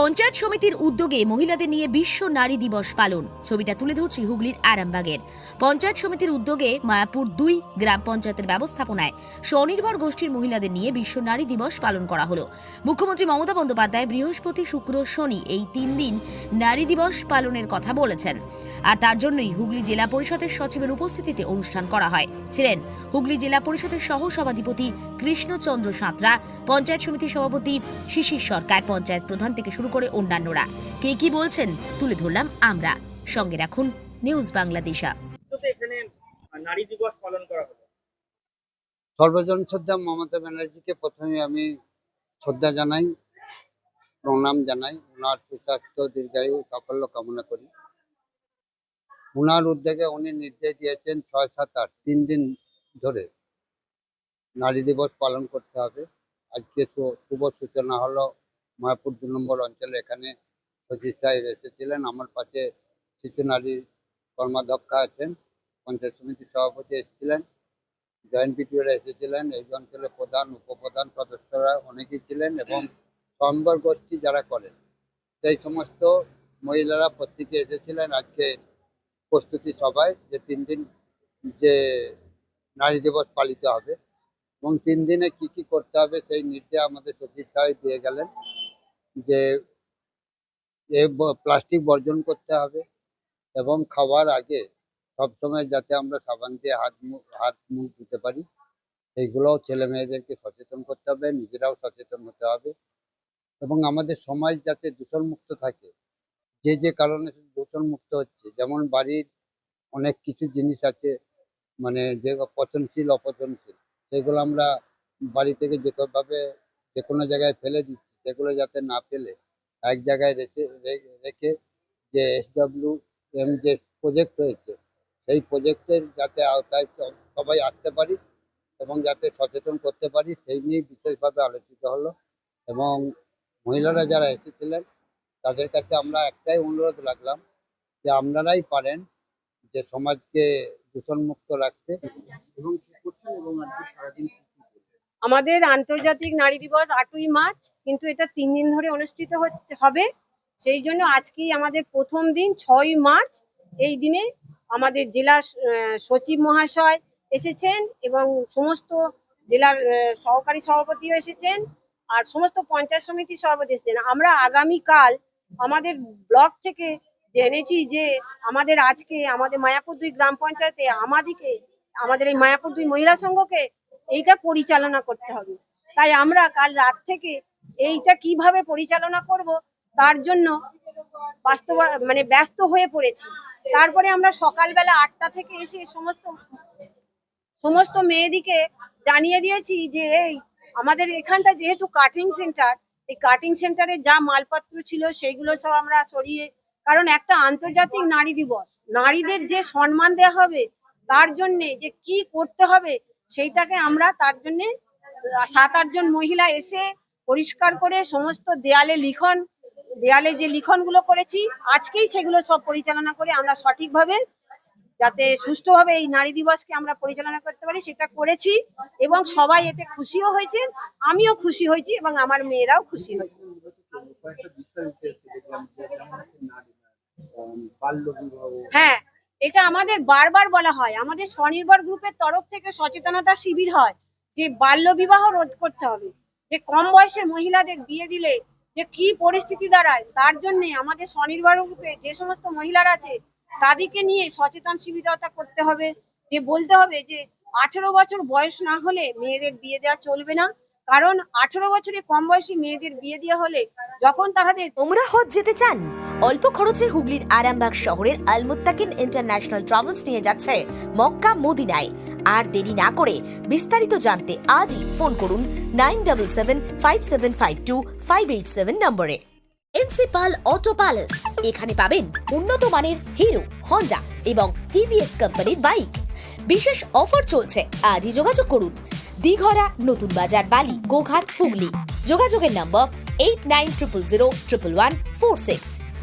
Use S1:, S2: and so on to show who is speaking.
S1: পঞ্চায়েত সমিতির উদ্যোগে মহিলাদের নিয়ে বিশ্ব নারী দিবস পালন। ছবিটা তুলে ধরছি হুগলির আরামবাগের। পঞ্চায়েত সমিতির উদ্যোগে মায়াপুর দুই গ্রাম পঞ্চায়েতের ব্যবস্থাপনায় স্বনির্ভর গোষ্ঠীর মহিলাদের নিয়ে বিশ্ব নারী দিবস পালন করা হলো। মুখ্যমন্ত্রী মমতা বন্দ্যোপাধ্যায় বৃহস্পতি, শুক্র, শনি এই তিন দিন নারী দিবস পালনের কথা বলেছেন। আর তার জন্যই হুগলি জেলা পরিষদের সচিবের উপস্থিতিতে অনুষ্ঠান করা হয়। ছিলেন হুগলি জেলা পরিষদের সহ সভাধিপতি কৃষ্ণচন্দ্র সাঁতরা, পঞ্চায়েত সমিতির সভাপতি শিশির সরকার, পঞ্চায়েত প্রধান থেকে শুরু করে অন্যান্যরা। কে কি বলছেন তুলে ধরলাম আমরা। সঙ্গে রাখুন নিউজ বাংলাদেশা
S2: নারী দিবস পালন করা হলো।
S3: সর্বজন শ্রদ্ধা মমতা ব্যানার্জিকে প্রথমে আমি শ্রদ্ধা জানাই প্রণাম জানাই। ওনার সুস্বাস্থ্য দীর্ঘায়ু সাফল্য কামনা করি। ওনার উদ্যোগে উনি নির্দেশ দিয়েছেন ছয় সাত আট তিন দিন ধরে নারী দিবস পালন করতে হবে। আজকে শুভ সূচনা হলো মায়াপুর দু নম্বর অঞ্চলে এখানে সচিব এসেছিলেন। আমার পাশে শিশু নারী কর্মাধ্যক্ষা আছেন, পঞ্চায়েত সমিতির সভাপতি এসেছিলেন, জয়েন্ট পিটিওরা এসেছিলেন, এই অঞ্চলের প্রধান, উপপ্রধান সদস্যরা অনেকেই ছিলেন এবং সম্বর গোষ্ঠী যারা করেন, সেই সমস্ত মহিলারা প্রত্যেকে এসেছিলেন আজকে প্রস্তুতি সভায় যে তিন দিন যে নারী দিবস পালিত হবে এবং তিন দিনে কি কি করতে হবে সেই নির্দেশ আমাদের সচিব সাহেব দিয়ে গেলেন। যে প্লাস্টিক বর্জন করতে হবে এবং খাওয়ার আগে সবসময় যাতে আমরা সাবান দিয়ে হাত মুখ হাত মুখ ধুতে পারি, সেইগুলোও ছেলে মেয়েদেরকে সচেতন করতে হবে, নিজেরাও সচেতন হতে হবে এবং আমাদের সমাজ যাতে দূষণ মুক্ত থাকে। যে যে কারণে দূষণ মুক্ত হচ্ছে, যেমন বাড়ির অনেক কিছু জিনিস আছে মানে যে পচনশীল, অপচনশীল, সেগুলো আমরা বাড়ি থেকে যেভাবে যে কোনো জায়গায় ফেলে দিচ্ছি। সেগুলো যাতে না ফেলে, এক জায়গায় রেখে রেখে যে এসডব্লিউ এম যে প্রজেক্ট হয়েছে সেই প্রজেক্টের যাতে আওতায় সবাই আসতে পারি এবং যাতে সচেতন করতে পারি, সেই নিয়ে বিশেষভাবে আলোচিত হলো এবং মহিলারা যারা এসেছিলেন, তাদের কাছে আমরা একটাই অনুরোধ রাখলাম যে আপনারাই পারেন যে সমাজকে দূষণমুক্ত রাখতে
S2: এবং এবং সারাদিন?
S4: আমাদের আন্তর্জাতিক নারী দিবস আটই মার্চ, কিন্তু এটা তিন দিন ধরে অনুষ্ঠিত হচ্ছে, হবে। সেই জন্য আজকেই আমাদের প্রথম দিন, ছয় মার্চ, এই দিনে আমাদের জেলার সচিব মহাশয় এসেছেন এবং সমস্ত জেলার সহকারী সভাপতিও এসেছেন আর সমস্ত পঞ্চায়েত সমিতির সভাপতি এসেছেন। আমরা আগামীকাল আমাদের ব্লক থেকে জেনেছি যে আমাদের আজকে আমাদের মায়াপুর দুই গ্রাম পঞ্চায়েতে আমাদিকে, আমাদের এই মায়াপুর দুই মহিলা সংঘকে এইটা পরিচালনা করতে হবে। তাই আমরা কাল রাত থেকে এইটা কীভাবে পরিচালনা করব, তার জন্য বাস্তব মানে ব্যস্ত হয়ে পড়েছি। তারপরে আমরা সকালবেলা আটটা থেকে এসে সমস্ত সমস্ত মেয়েদিকে জানিয়ে দিয়েছি যে, এই, আমাদের এখানটা যেহেতু কাটিং সেন্টার এই কাটিং সেন্টারে যা মালপত্র ছিল সেইগুলো সব আমরা সরিয়ে, কারণ একটা আন্তর্জাতিক নারী দিবস, নারীদের যে সম্মান দেওয়া হবে, তার জন্য যে কি করতে হবে সেইটাকে আমরা তার জন্য সাত আটজন মহিলা এসে পরিষ্কার করে সমস্ত দেয়ালে লিখন দেয়ালে যে লিখনগুলো করেছি আজকেই সেগুলো সব পরিচালনা করে আমরা সঠিকভাবে যাতে সুষ্ঠুভাবে এই নারী দিবসকে আমরা পরিচালনা করতে পারি সেটা করেছি এবং সবাই এতে খুশিও হয়েছে আমিও খুশি হয়েছি এবং আমার মেয়েরাও খুশি হয়েছে। হ্যাঁ। এটা আমাদের বারবার বলা হয়। আমাদের স্বনির্ভর গ্রুপের তরফ থেকে সচেতনতা শিবির হয় যে বাল্য বিবাহ রোধ করতে হবে। যে কম বয়সের মহিলাদের বিয়ে দিলে যে কি পরিস্থিতি দাঁড়ায়, তার জন্য আমাদের স্বনির্ভর গ্রুপে যে সমস্ত মহিলারা আছে, তাদেরকে নিয়ে সচেতন শিবিরতা করতে হবে। যে বলতে হবে যে আঠেরো বছর বয়স না হলে মেয়েদের বিয়ে দেওয়া চলবে না। কারণ আঠেরো বছরে কম বয়সী মেয়েদের বিয়ে দেওয়া হলে যখন তাহাদের
S1: তোমরা হজ যেতে চান অল্প খরচে হুগলির আরামবাগ শহরের আলমুত্তাকিন ইন্টারন্যাশনাল ট্রাভেলস নিয়ে যাচ্ছে মক্কা মদিনায়। আর দেরি না করে বিস্তারিত জানতে আজই ফোন করুন nine double seven five seven five two five eight seven নম্বরে। প্রিন্সিপাল অটো প্যালেস, এখানে পাবেন উন্নত মানের হিরো, হন্ডা এবং টিভিএস কোম্পানির বাইক। বিশেষ অফার চলছে, আজই যোগাযোগ করুন। দিঘরা, নতুন বাজার, বালি, গোঘাট, হুগলি। যোগাযোগের number eight nine triple zero triple one four six.